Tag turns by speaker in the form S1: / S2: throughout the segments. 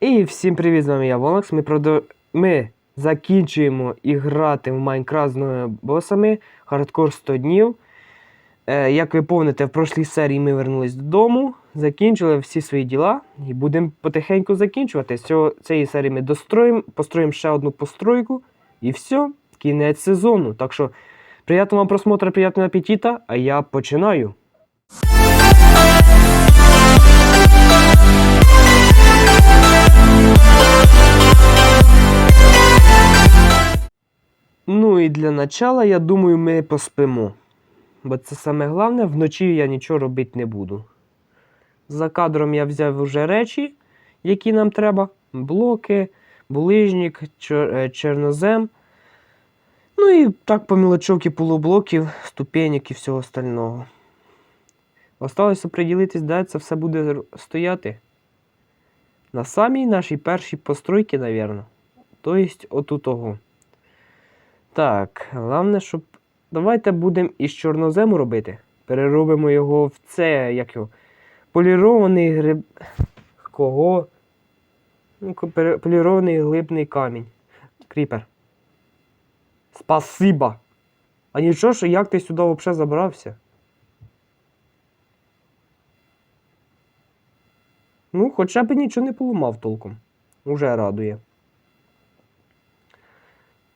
S1: І всім привіт, з вами я Волакс. Ми, продо... ми закінчуємо і грати в Майнкрафт з босами. Хардкор 100 днів. Е, як ви помните, в прошлій серії ми вернулись додому, закінчили всі свої діла і будемо потихеньку закінчувати. З цієї серії ми достроїмо, построїмо ще одну постройку і все, кінець сезону. Так що приятного вам просмотру, приятного апетита, а я починаю. Ну і для начала, я думаю, ми поспимо. Бо це саме головне, вночі я нічого робити не буду. За кадром я взяв вже речі, які нам треба: блоки, булижник, чор- е, чорнозем. Ну і так по мілочовки полублоків, ступенек і всього остального. Осталось оприділитись, де це все буде стояти. На самій нашій першій постройці, напевно. Тобто, отут того. Так, головне, щоб. Давайте будемо із чорнозему робити. Переробимо його в це, як його. Полірований гриб. Кого? Ну, полірований глибний камінь. Кріпер. Спасибо. А нічого, що як ти сюди взагалі забрався? Ну, хоча б нічого не поламав толком. Уже радує.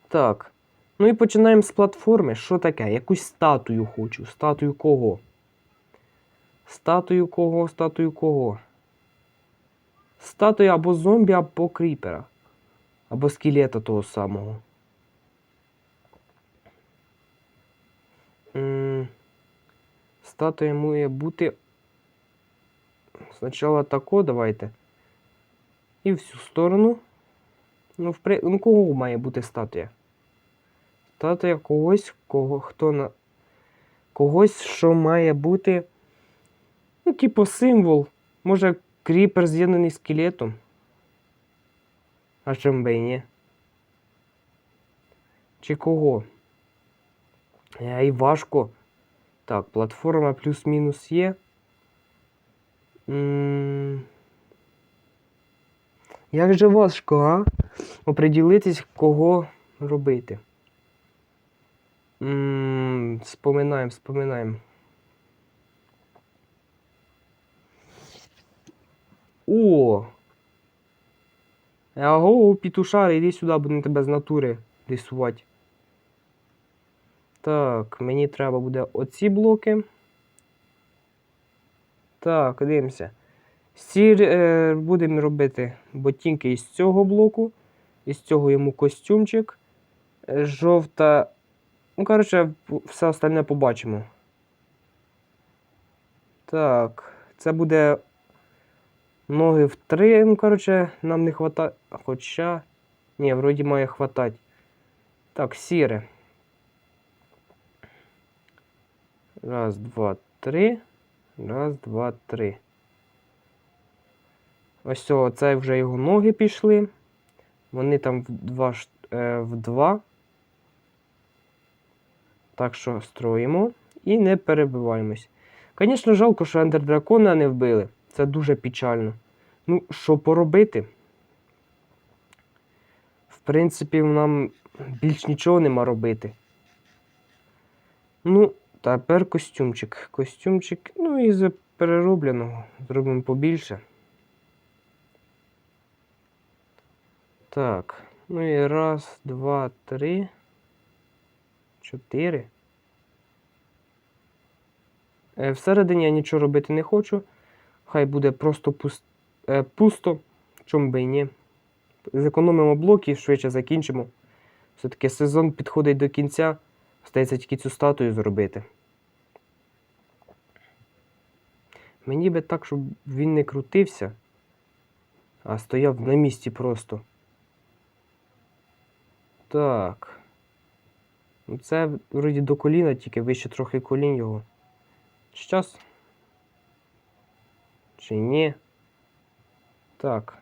S1: Так. Ну і починаємо з платформи. Що таке? Якусь статую хочу. Статую кого? Статую кого? Статую кого? Статую або зомбі, або кріпера. Або скелета того самого. Статуя має бути. Спочатку тако давайте. І в цю сторону. Ну, в при... ну кого має бути статуя? Статуя когось, кого хто на. Когось, що має бути. Ну, типу, символ. Може, кріпер з'єднаний скелетом. А чим би і ні? Чи кого? Е, І важко. Так, платформа плюс-мінус є. Як же важко, а? Оприділитись, кого робити. Споминаємо, споминаємо. О! Аго, пітушар, іди сюди, будемо тебе з натури рисувати. Так, мені треба буде оці блоки. Так, дивимося. Сір е, будемо робити ботинки із цього блоку. Із цього йому костюмчик. Жовта. Ну, коротше, все остальне побачимо. Так, це буде ноги в три. Ну, коротше, нам не хватає. Хоча. Ні, вроді має хватати. Так, сіре. Раз, два, три. Раз, два, три. Ось це вже його ноги пішли. Вони там в два. Е, в два. Так що строїмо і не перебиваємось. Звісно, жалко, що Ендер Дракона не вбили. Це дуже печально. Ну, що поробити? В принципі, нам більш нічого нема робити. Ну, тепер костюмчик. Костюмчик, ну і з переробленого. Зробимо побільше. Так. Ну і раз, два, три. Чотири. Е, Всередині я нічого робити не хочу. Хай буде просто е, пусто. Чому би і ні. Зекономимо блоки швидше закінчимо. Все-таки сезон підходить до кінця. Остається тільки цю статую зробити. Мені би так, щоб він не крутився, а стояв на місці просто. Так. Ну, Це вроді до коліна, тільки вище трохи колін його. Щас. Чи ні? Так.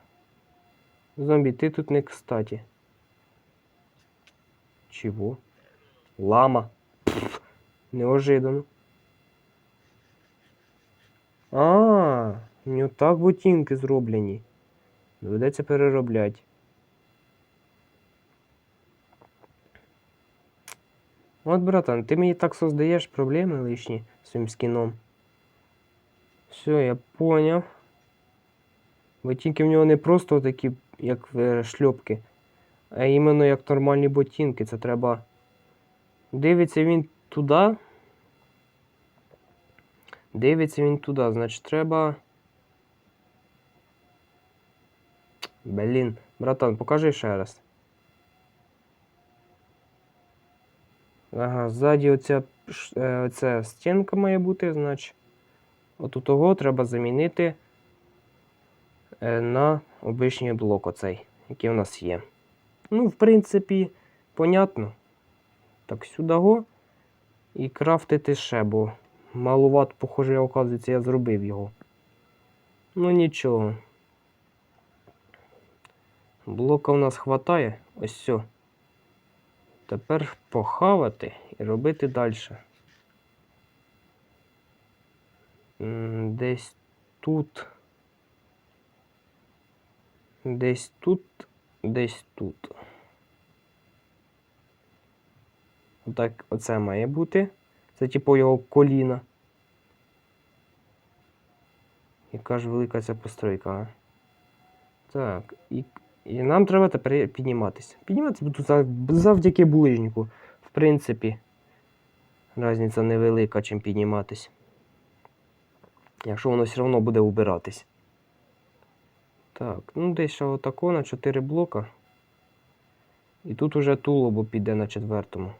S1: Зомбі, ти тут не кстати. Чого? Лама. Пф, неожиданно. А, у нього так ботинки зроблені. Доведеться переробляти. От, братан, ти мені так создаєш проблеми лишні своїм скіном. Все, я поняв. Бо тільки в нього не просто такі, як е, шльопки, а іменно як нормальні ботинки. Це треба. Дивиться він туди. Дивиться він туди, значить треба. Блін, братан, покажи ще раз. Ага, ззаді оця, е, оця стінка має бути, значить. От у того треба замінити е, на обичний блок оцей, який у нас є. Ну, в принципі, понятно. Так, сюди го. І крафтити ще, бо малуват, похоже, оказується, я зробив його. Ну нічого. Блока у нас хватає. Ось все. Тепер похавати і робити далі. Десь тут. Десь тут, десь тут. Отак, оце має бути. Це типу його коліна. Яка ж велика ця постройка, а? Так, і, і нам треба тепер підніматися. Підніматися буду завдяки булижнику. В принципі, різниця невелика, чим підніматись. Якщо воно все одно буде убиратись. Так, ну десь ще отако на 4 блока. І тут уже тулубо піде на четвертому.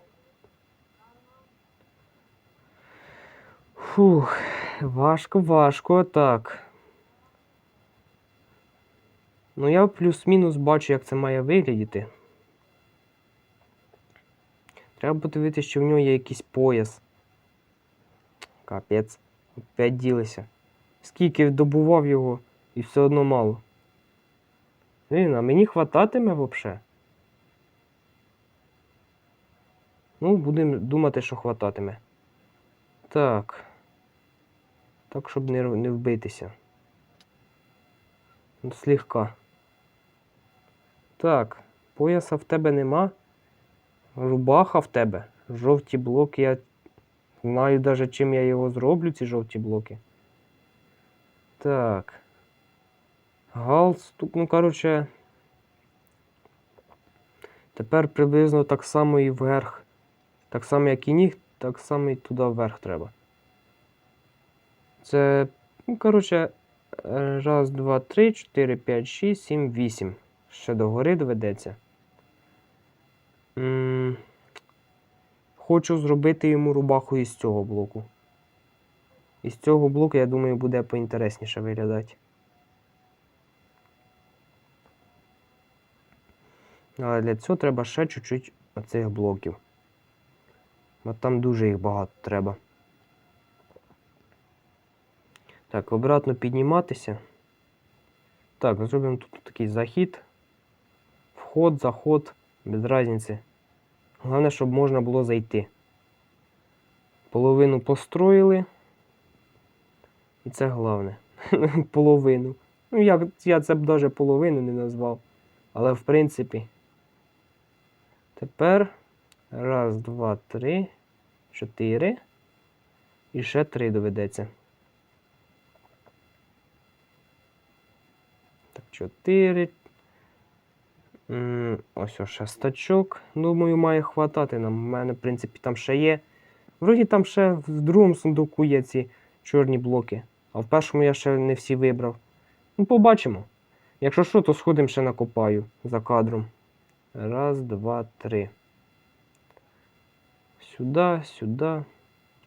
S1: Фух, важко, важко, так. Ну, я плюс-мінус бачу, як це має виглядіти. Треба подивитися, що в нього є якийсь пояс. Капець. Опять ділися. Скільки добував його, і все одно мало. Блін, а мені хвататиме взагалі? Ну, будемо думати, що хвататиме. Так. Так, щоб не, не вбитися. Ну, Слегка. Так, пояса в тебе нема. Рубаха в тебе. Жовті блоки я знаю даже чим я його зроблю, ці жовті блоки. Так. Галстук, ну, коротше. Тепер приблизно так само і вверх. Так само, як і ніг, так само і туди вверх треба. Це, ну, коротше, е, раз, два, три, чотири, п'ять, шість, сім, вісім. Ще до гори доведеться. М, Хочу зробити йому рубаху із цього блоку. Із цього блоку, я думаю, буде поінтересніше виглядати. Але для цього треба ще чуть-чуть оцих блоків. Бо там дуже їх багато треба. Так, обратно підніматися. Так, зробимо тут такий захід. Вход, заход, без різниці. Головне, щоб можна було зайти. Половину построїли. І це головне. Половину. Ну, я, я це б навіть половину не назвав. Але в принципі. Тепер раз, два, три, чотири. І ще три доведеться. Так, чотири. М, Ось ось шестачок. Думаю, має хватати. У мене, в принципі, там ще є. Вроді там ще в другому сундуку є ці чорні блоки. А в першому я ще не всі вибрав. Ну, побачимо. Якщо що, то сходимо ще накопаю за кадром. Раз, два, три. Сюди, сюди.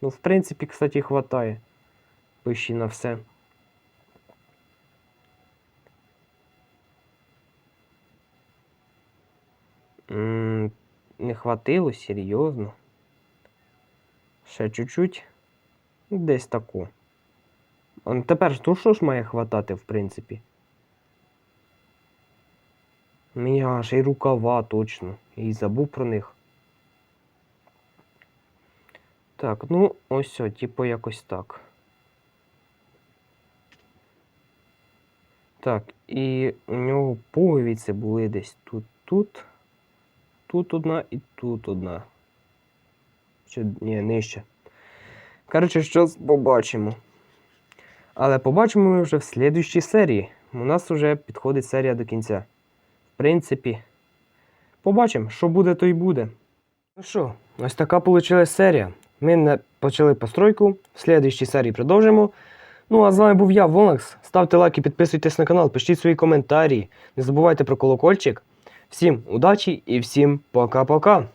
S1: Ну, в принципі, кстати, хватає. Пиші на все. Не хватило, серйозно. Ще чуть-чуть. Ну, Десь таку. Ну, тепер ж, то що ж має хватати, в принципі? Мені аж і рукава точно. І забув про них. Так, ну ось, все, типу якось так. Так, і у нього пуговиці були десь тут, тут, одна і тут одна. Чи ні, нижче. Коротше, щось побачимо. Але побачимо ми вже в слідущій серії. У нас вже підходить серія до кінця. В принципі, побачимо, що буде, то й буде. Ну що, ось така вийшла серія. Ми почали постройку. В слідущій серії продовжимо. Ну, а з вами був я, Вонакс. Ставте лайки, підписуйтесь на канал, пишіть свої коментарі. Не забувайте про колокольчик. Всім удачі і всім пока-пока.